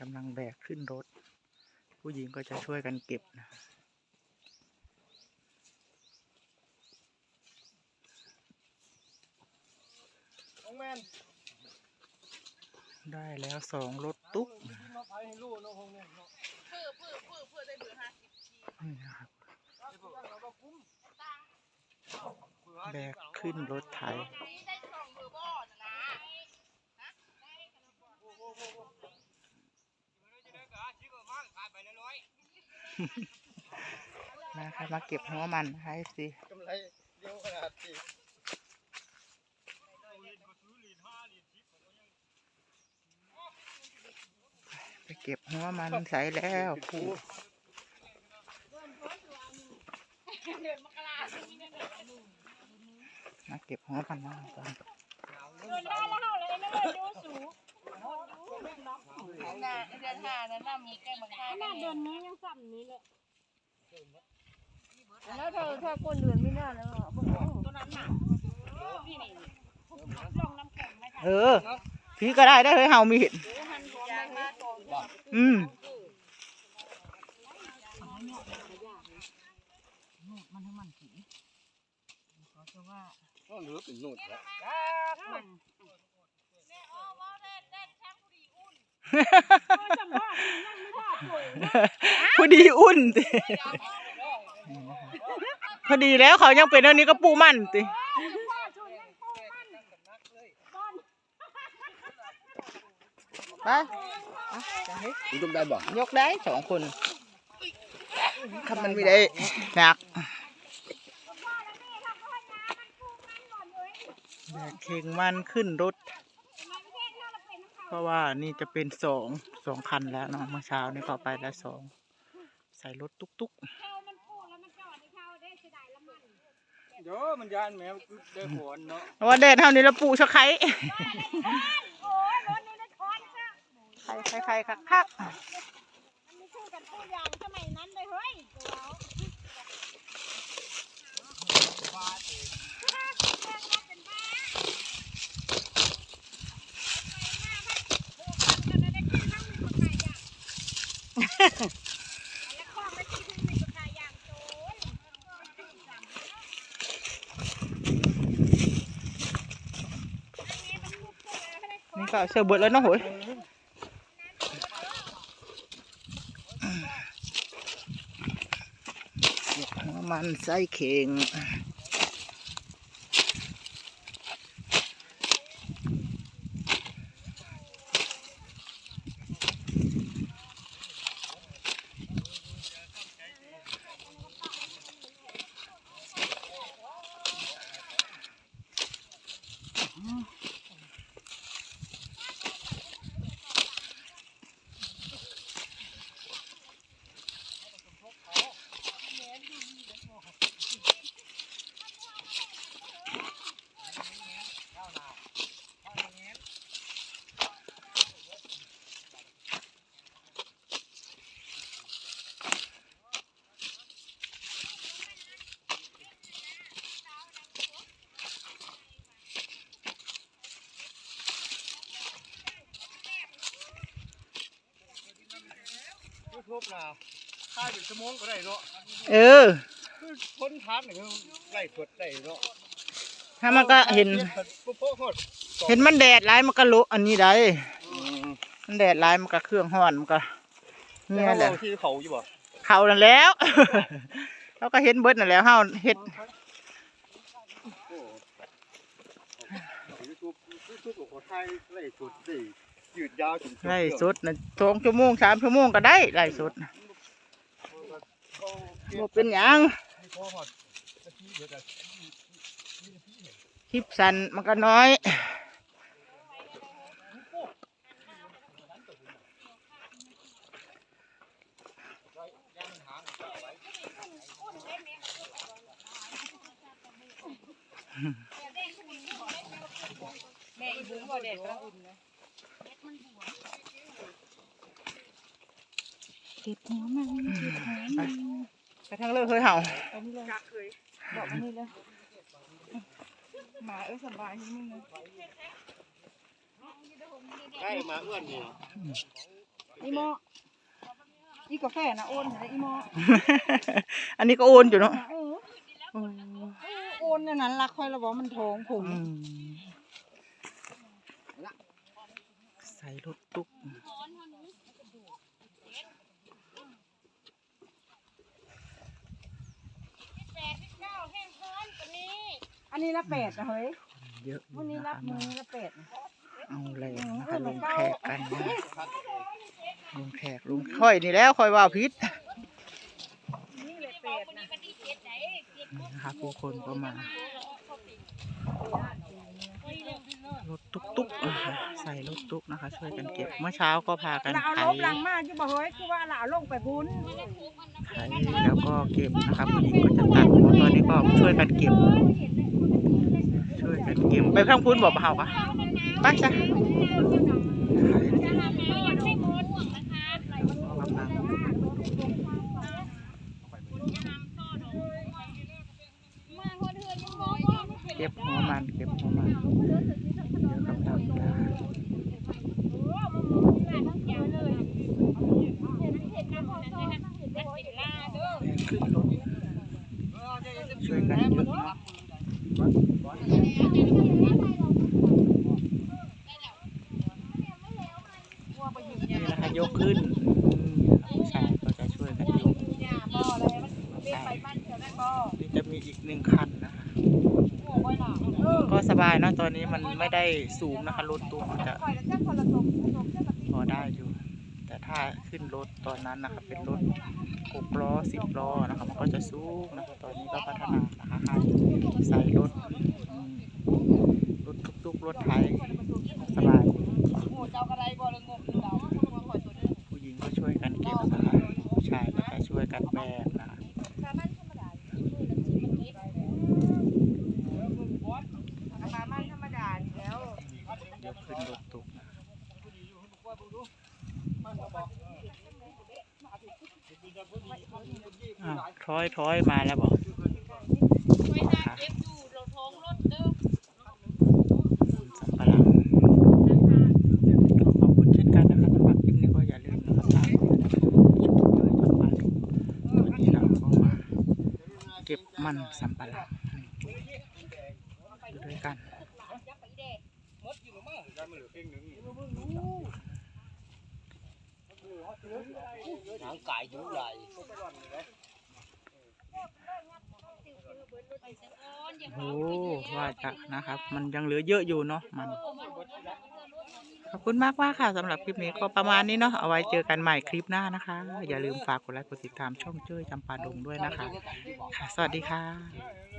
กำลังแบกขึ้นรถ ผู้หญิงก็จะช่วยกันเก็บนะน้องแมนได้แล้วสองรถตุ๊กกินมาไผ่ให้ลูกน้องคงเนี่ยเนาะเพื่อเพื่อเพื่อเพื่อได้เบอร์ห้าสิบทีนี่นะครับเราก็คุ้มแบกขึ้นรถไถ ได้สองเบอร์บอดนะนะครับมาเก็บหัวมันให้สิกำไรเดียวขนาดที่ไปเก็บหัวมันใส่แล้วผู้เดือนมกราคมนี้เนี่ยมาเก็บหัวมันมาก่อน เดือนห้าแล้วเลยนะเลยดูสูงน่ะเดือนห้านั้นน่ะมีแก้มข้าวหน้าเดือนนี้ยังสั่นนี้เลยแล้วเธอเธอคนเดือนไม่น่าแล้วเหรอพวกเราตัวนั้นหนักนี่นี่ลงน้ำแข็งไหมคะเออพี่ก็ได้ได้เฮ้ยเฮามีเห็นยางมาโตอืมมันให้มันผีเขาจะว่าก็เหลือเป็นหนุดแล้ว พอดีอุ่นติพอดีแล้วเขายังเป็นอันนี้ก็ปูมันติไปอะจะให้คุณจำได้บ่ยกได้สองคนถ้ามันไม่ได้หนักแบกเข่งมันขึ้นรถ เพราะว่านี่จะเป็นสองสองคันแล้วเนาะเมื่อเช้านี่ก็ไปแล้วสองใส่รถตุ๊กเขามันพูดแล้วมันจอดในเขาได้เสียดายละมันเดี๋ยวมันยานแมวได้ผลเนาะๆเพราะว่าแดดเท่านี้แล้วปูชะไคร้โอ้ยรถนี่ได้ทอนซะไข่ไข่ไข่คักคักมันไม่ชื่อกันตัวอย่างสมัยนั้นเลยเฮ้ยตัวเรา ๆ นี่ก็เสือเบิดแล้วเนาะโหยมันใส่เข่ง บนะค่ายเป็นชั่วโมงก็ได้เนาะเออคือคนทานนี่คือไล่สดได้เนาะถ้ามันก็เห็น ปุ๊บปุ๊บหมดเห็นมันแดดร้ายมันก็ลุอันนี้ได้ มันแดดร้ายมันก็เครื่องห้อนมันก็เนี่เนี่ยยแหละที่เขาอยู่บ่เขานั่นแหล้วเราก็เห็นเบิดนั่นแหล้วเฮาเฮ็ดยูทูบยูทูบของคนไทยไล่สดได้ ยืดยาวจนไล่สดนะสองชั่วโมงสามชั่วโมงก็ได้ไล่สดน่ะบ่เป็นหยังคลิปสั้นมันก็น้อยแม่อีบุ้งบ่เด็ดก็อุ่นนะ เก็บหัวมันเก็บหัวมันไปทางเลิกเคยเห่าอันนี้เลยบอกอันนี้เลยหมาเอ้ยสบายนิดนึงนะใช่มาเอื้อนนี่อีหมออีกาแฟนะโอนนะอีหมออันนี้ก็โอนอยู่เนาะเออโอ้โอนนั่นนั้นรักคอยระบอกมันทองผมอืมใส่รถตุ๊ก แปดสิบเก้าแห้งพร้อนตัวนี้ อันนี้ละแปดนะเฮ้ยเยอะอยู่วันนี้นะรับคะมือมานี้ละแปดนะเอาแรงนะคะลงแขกกันนะลงแขกลงค่อยนี่แล้วค่อยว่าพิษนี่ละแปดนะนะคะผู้คนก็มารถตุ๊กตุ๊กนะคะใส่รถตุ๊กนะคะ ช่วยกันเก็บเมื่อเช้าก็พากันเราเอาไถลบหลังมาอยู่บ่เฮ้ยคือว่าเราเอาลงไปพุ้นไถแล้วก็เก็บนะคะผู้หญิงก็จะตัดตอนนี้ก็ช่วยกันเก็บ ช่วยกันเก็บไปข้างพุ้นบอกเปล่าคะไปจ้ะเก็บหัวมันเก็บหัวมันเดี๋ยวกำลังจะขึ้นรถช่วยกันเยอะ นี่นะคะยกขึ้นผู้ชายก็จะช่วยกันยกนี่จะมีอีกหนึ่งคันนะคะก็สบายนะตอนนี้มันไม่ได้สูงนะคะรถตู้มันจะพอได้อยู่ แต่ถ้าขึ้นรถตอนนั้นนะคะเป็นรถหกล้อสิบล้อนะคะมันก็จะสูงนะคะตอนนี้ก็พัฒนานะคะให้ใส่รถอืมรถตุกๆรถไถสบาย โอ้เจ้ากระไรบ่ละงงเราคอยตัวนึง ผู้หญิงก็ช่วยกันเก็บนะคะผู้ชายก็จะช่วยกันแบกนะคะ ถ้ามันธรรมดาราคามันธรรมดาอยู่แล้ว ยกขึ้นรถตุกนะอ้าวถอยถอยมาแล้วบอก ไว้หน้าเก็บอยู่เราท้องรถเด้อ สัมปะหลังขอบคุณเช่นกันนะคะสำหรับคลิปนี้ก็อย่าลืมนะครับตามด้วยนะครับชมด้วยจ นมาถึงวันนี้เราก็มาเก็บมันสัมปะหลังด้วยกันหางไก่ดูไหล โอ้ว่าจะนะครับ มันยังเหลือเยอะอยู่เนาะมัน ขอบคุณมากว่าค่ะสำหรับคลิปนี้ก็ประมาณนี้เนาะเอาไว้เจอกันใหม่คลิปหน้านะคะ อย่าลืมฝากกดไลค์กดติดตามช่องเจ้ยจำปาดงด้วยนะคะ ค่ะ สวัสดีค่ะ